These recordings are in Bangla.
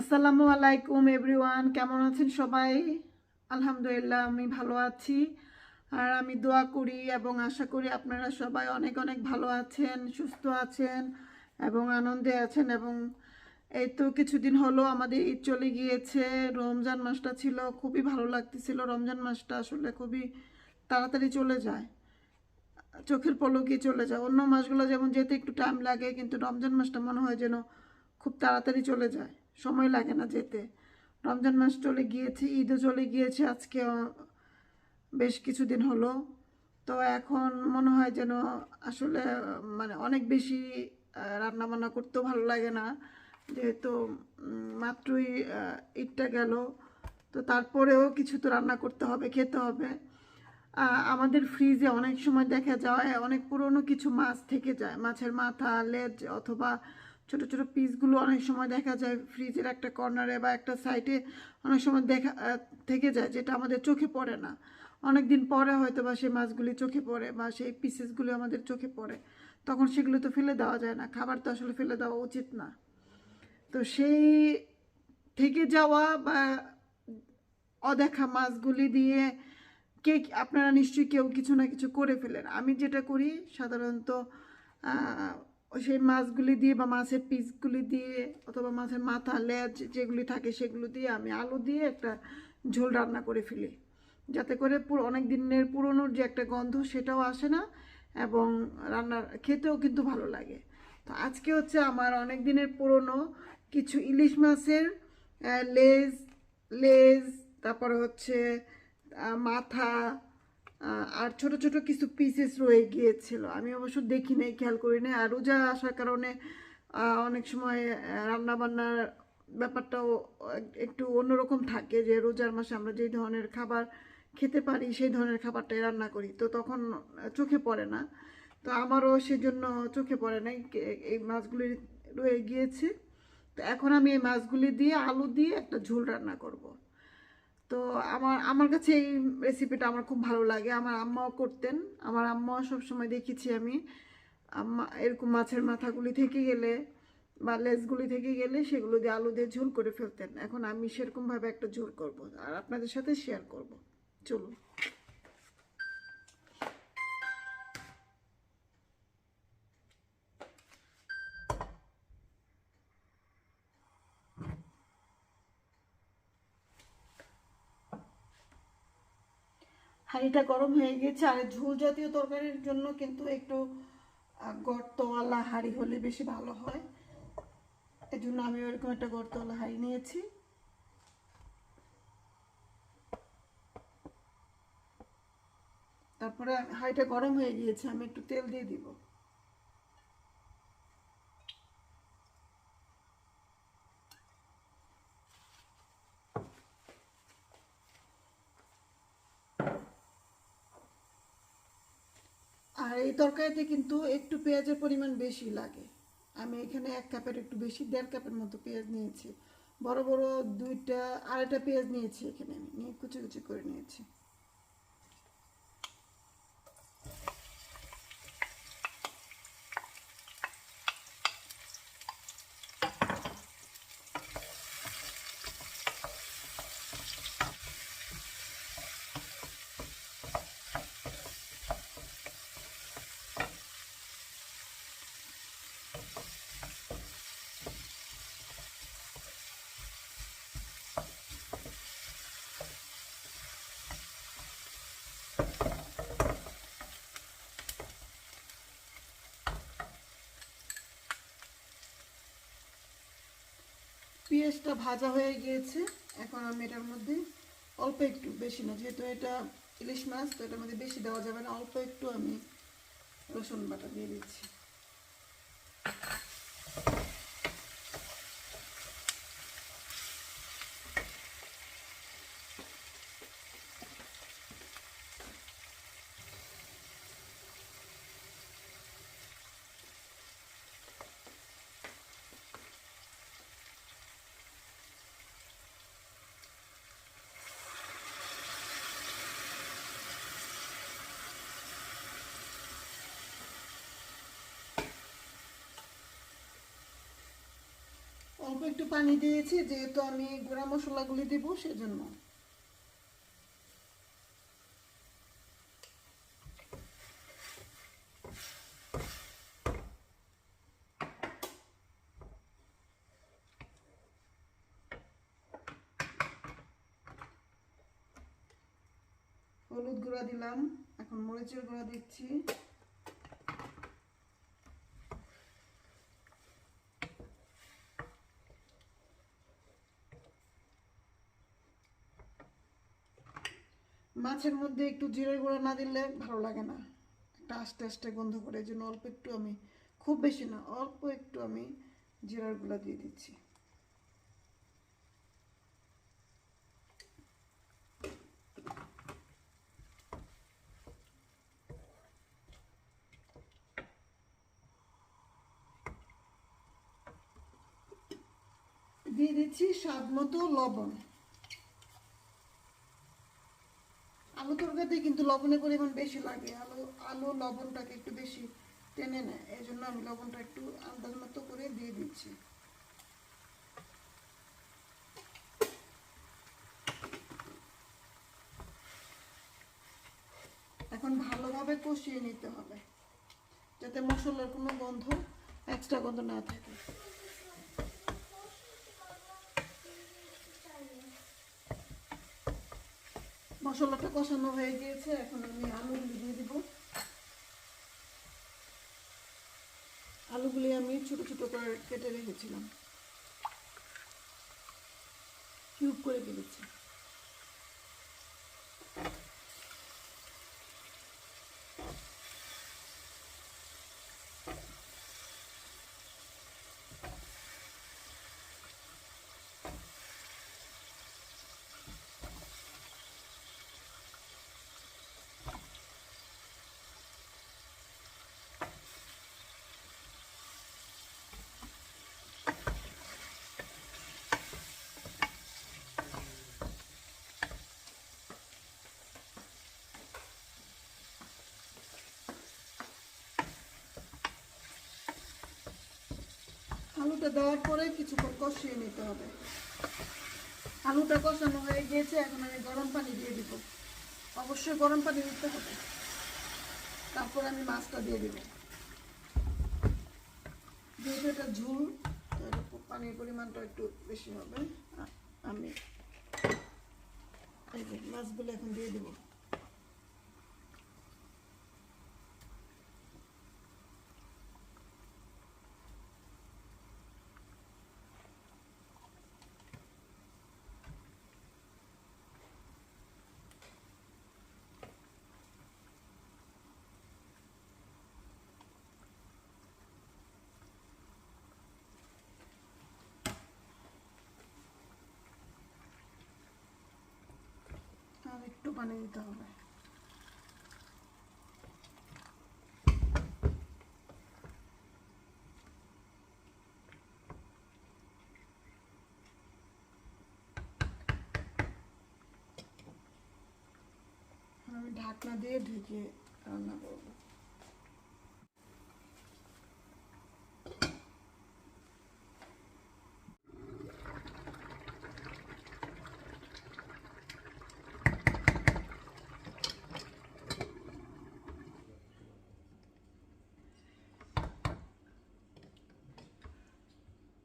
আসসালামু আলাইকুম এভরিওয়ান, কেমন আছেন সবাই? আলহামদুলিল্লাহ, আমি ভালো আছি। আর আমি দোয়া করি এবং আশা করি আপনারা সবাই অনেক অনেক ভালো আছেন, সুস্থ আছেন এবং আনন্দে আছেন এবং এই তো কিছুদিন হলো আমাদের ঈদ চলে গিয়েছে, রমজান মাসটা ছিল, খুবই ভালো লাগতেছিল। রমজান মাসটা আসলে খুবই তাড়াতাড়ি চলে যায়, চোখের পলকে চলে যায়। অন্য মাসগুলো যেমন যেতে একটু টাইম লাগে, কিন্তু রমজান মাসটা মনে হয় যেন খুব তাড়াতাড়ি চলে যায়। সময় লাগে না যেতে। রমজান মাস চলে গিয়েছে, ঈদও চলে গিয়েছে, আজকে বেশ কিছুদিন হলো। তো এখন মনে হয় যেন আসলে মানে অনেক বেশি রান্না বান্না করতেও ভালো লাগে না। যেহেতু মাত্রই ঈদটা গেল, তো তারপরেও কিছু তো রান্না করতে হবে, খেতে হবে। আমাদের ফ্রিজে অনেক সময় দেখা যায়, অনেক পুরনো কিছু মাছ থেকে যায়, মাছের মাথা, লেজ অথবা ছোট ছোট পিসগুলো অনেক সময় দেখা যায় ফ্রিজের একটা কর্নারে বা একটা সাইডে অনেক সময় দেখা থেকে যায় যেটা আমাদের চোখে পড়ে না। অনেক দিন পরে হয়তো বা সেই মাছগুলি চোখে পড়ে বা সেই পিসেসগুলো আমাদের চোখে পড়ে। তখন সেগুলো তো ফেলে দেওয়া যায় না, খাবার তো আসলে ফেলে দেওয়া উচিত না। তো সেই থেকে যাওয়া বা অদেখা মাছগুলি দিয়ে কে, আপনারা নিশ্চয়ই কেউ কিছু না কিছু করে ফেলেন। আমি যেটা করি সাধারণত আহ, সেই মাছগুলি দিয়ে বা মাছের পিসগুলি দিয়ে অথবা মাছের মাথা লেজ যেগুলি থাকে সেগুলো দিয়ে আমি আলু দিয়ে একটা ঝোল রান্না করে ফেলি। যাতে করে পুরো অনেক দিনের পুরনোর যে একটা গন্ধ সেটাও আসে না এবং রান্নার খেতেও কিন্তু ভালো লাগে। তো আজকে হচ্ছে আমার অনেক দিনের পুরনো কিছু ইলিশ মাছের লেজ লেজ তারপরে হচ্ছে মাথা আর ছোট ছোট কিছু পিসেস রয়ে গিয়েছিল। আমি অবশ্য দেখি নাই, খেয়াল করি নাই। আর রোজা আসার কারণে অনেক সময় রান্না বান্নার ব্যাপারটাও এক- একটু অন্যরকম থাকে যে রোজার মাসে আমরা যেই ধরনের খাবার খেতে পারি, সেই ধরনের খাবারটাই রান্না করি। তো তখন চোখে পড়ে না। তো আমারও সেজন্য চোখে পড়ে নাই। এই মাছগুলি রয়ে গিয়েছে। তো এখন আমি এই মাছগুলি দিয়ে, আলু দিয়ে একটা ঝোল রান্না করব। তো আমার আমার কাছে এই রেসিপিটা আমার খুব ভালো লাগে। আমার আম্মাও করতেন। আমার আম্মাও সবসময় দেখেছি আমি। আম্মা এরকম মাছের মাথাগুলি থেকে গেলে বা লেজগুলি থেকে গেলে সেগুলো দিয়ে আলু দিয়ে ঝোল করে ফেলতেন। এখন আমি সেরকমভাবে একটা ঝোল করব আর আপনাদের সাথে শেয়ার করব। চলুন। হাঁড়িটা গরম হয়ে গেছে, আর ঝোল জাতীয় তরকারির জন্য কিন্তু একটু গর্তওয়ালা হাঁড়ি হলে বেশি ভালো হয়। এই জন্য আমি ওরকম একটা গর্তওয়ালা হাঁড়ি নিয়েছি। তারপরে হাঁড়িটা গরম হয়ে গিয়েছে, আমি একটু তেল দিয়ে দিব। এই তরকারিতে কিন্তু একটু পেঁয়াজের পরিমাণ বেশি লাগে। আমি এখানে এক কাপের একটু বেশি, দেড় কাপের মতো পেঁয়াজ নিয়েছি। বড় বড় দুইটা, আড়াইটা পেঁয়াজ নিয়েছি এখানে আমি, নিয়ে কুচি কুচি করে নিয়েছি। পেঁয়াজটা ভাজা হয়ে গিয়েছে। এখন আমি এটার মধ্যে অল্প একটু বেশি না, যেহেতু এটা ইলিশ মাছ, তো এটার মধ্যে বেশি দেওয়া যাবে না, অল্প একটু আমি রসুন বাটা দিয়ে দিচ্ছি। অল্প একটু পানি দিয়েছি, যেহেতু আমি গুঁড়া মশলাগুলি দিব সেজন্য। হলুদ গুঁড়া দিলাম, এখন মরিচের গুঁড়া দিচ্ছি। মাছের মধ্যে একটু জিরের গুঁড়া না দিলে ভালো লাগে না। একটা আস্তে আস্তে গন্ধ করে, এই জন্য অল্প একটু আমি, খুব বেশি না, অল্প একটু আমি জিরার গুঁড়া দিয়ে দিচ্ছি। দিয়ে দিচ্ছি স্বাদ মতো লবণ। আলু তরকারিতে কিন্তু লবণের পরিমাণ বেশি লাগে। আলু আলু লবণটাকে একটু বেশি টেনে নেয়। এই জন্য আমি লবণটা একটু আন্দাজ মতো করে দিয়ে দিচ্ছি। এখন ভালোভাবে কষিয়ে নিতে হবে, যাতে মশলার কোনো গন্ধ এক্সট্রা গন্ধ না থাকে। মশলাটা কষানো হয়ে গিয়েছে, এখন আমি আলু দিয়ে দিব। আলুগুলি আমি ছোট ছোট করে কেটে রেখেছিলাম। কিউব করে দিয়েছি আলুটা দেওয়ার পরে কিছুক্ষণ কষিয়ে নিতে হবে। আলুটা কষানো হয়ে গিয়েছে, এখন আমি গরম পানি দিয়ে দিব। অবশ্যই গরম পানি দিতে হবে। তারপর আমি মাছটা দিয়ে দিব। যেহেতু এটা ঝুল পানির পরিমাণটা একটু বেশি হবে। আমি মাছগুলো এখন দিয়ে দিব আর একটু পানি দিতে হবে। ঢাকনা দিয়ে ঢেকে রান্না করব।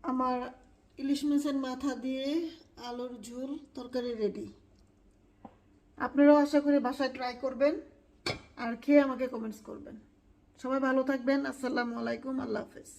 আমার ইলিশ মাছের মাথা দিয়ে আলুর ঝোল তরকারি রেডি আপনারাও আশা করি বাসায় ট্রাই করবেন আর খেয়ে আমাকে কমেন্টস করবেন। সবাই ভালো থাকবেন। আসসালামু আলাইকুম। আল্লাহ হাফেজ।